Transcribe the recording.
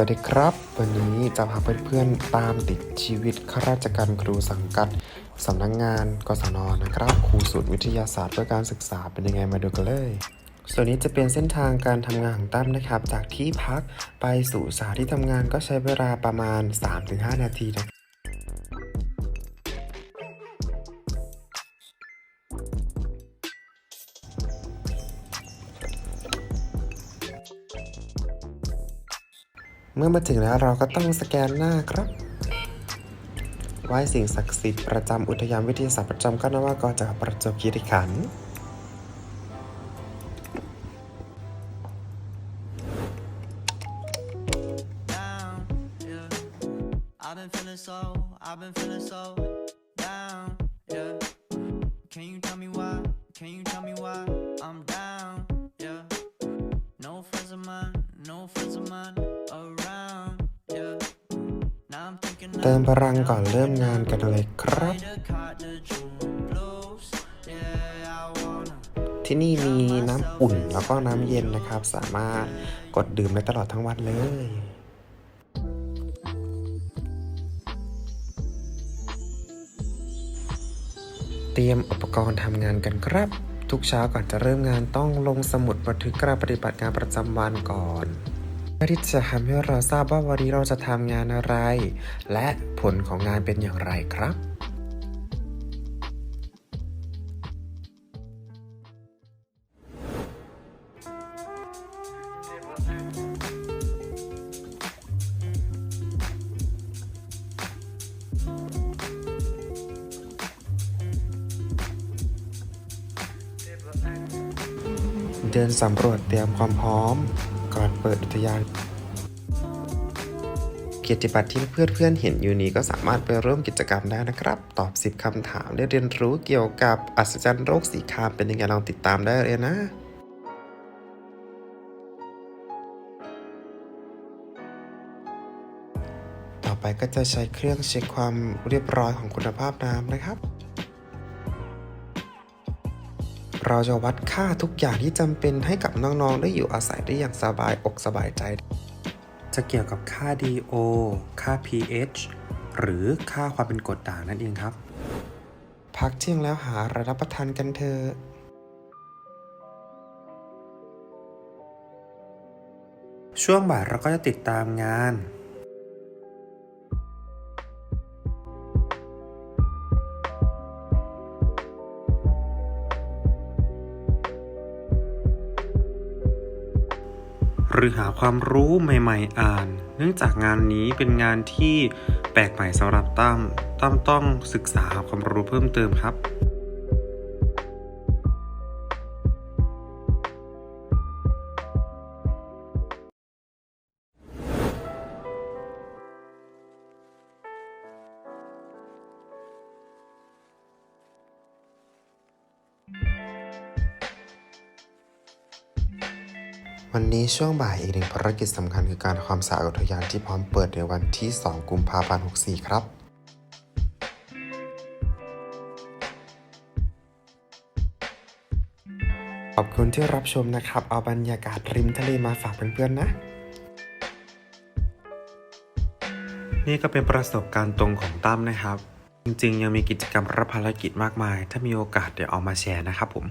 สวัสดีครับ วันนี้จะพาเพื่อนๆตามติดชีวิตข้าราชการครูสังกัดสำนักงงานกศนนะครับครูศูนย์วิทยาศาสตร์เพื่อการศึกษาเป็นยังไงมาดูกันเลย ส่วนนี้จะเป็นเส้นทางการทำงานของตั้มนะครับ จากที่พักไปสู่สถานที่ทำงานก็ใช้เวลาประมาณ 3-5 นาทีนะ เมื่อมาถึงแล้วเราก็ต้องสแกนหน้าครับไหว้สิ่งศักดิ์สิทธิ์ประจำอุทยานวิทยาศาสตร์ประจำคณะวากรจากประจวบคีรีขันธ์ เติมพลังก่อนเริ่มงานกันเลยครับ ที่นี่มีน้ำอุ่นแล้วก็น้ำเย็นนะครับ สามารถกดดื่มได้ตลอดทั้งวันเลยเตรียมอุปกรณ์ทำงานกันครับ ทุกเช้าก่อนจะเริ่มงานต้องลงสมุดบันทึกการปฏิบัติงานประจำวันก่อน พื่อที่จะทำให้เราทราบว่าวันนี้เราจะทำงานอะไร และผลของงานเป็นอย่างไรครับเดินสำรวจเตรียมความพร้อม ก่อนเปิดอุทยาน เกียรติบัตรที่เพื่อนๆเห็นอยู่นี้ก็สามารถไปร่วมกิจกรรมได้นะครับ ตอบ 10 คำถามได้เรียนรู้เกี่ยวกับอัศจรรย์โรคสีครามเป็นยังไงลองติดตามได้เลยนะต่อไปก็จะใช้เครื่องเช็คความเรียบร้อยของคุณภาพน้ำนะครับ เราจะวัดค่าทุกอย่างที่จำเป็นให้กับน้องๆ ได้อยู่อาศัยได้อย่างสบายอกสบายใจ จะเกี่ยวกับค่า DO ค่า pH หรือค่าความเป็นกรดด่างนั่นเองครับ พักเที่ยงแล้วหาอะไรรับประทานกันเถอะช่วงบ่ายเราก็จะติดตามงาน หรือหาความรู้ใหม่ๆอ่าน เนื่องจากงานนี้เป็นงานที่แปลกใหม่สำหรับตั้มตั้มต้องศึกษาหาความรู้เพิ่มเติมครับ วันนี้ช่วงบ่ายอีกหนึ่งภารกิจสำคัญคือการทำความสะอาดอุทยานที่พร้อมเปิดในวันที่ 2 กุมภาพันธ์ 64 ครับ ขอบคุณที่รับชมนะครับ เอาบรรยากาศริมทะเลมาฝากเพื่อนๆนะ นี่ก็เป็นประสบการณ์ตรงของตั้มนะครับ จริงๆ ยังมีกิจกรรมรับภารกิจมากมาย ถ้ามีโอกาสเดี๋ยวเอามาแชร์นะครับผม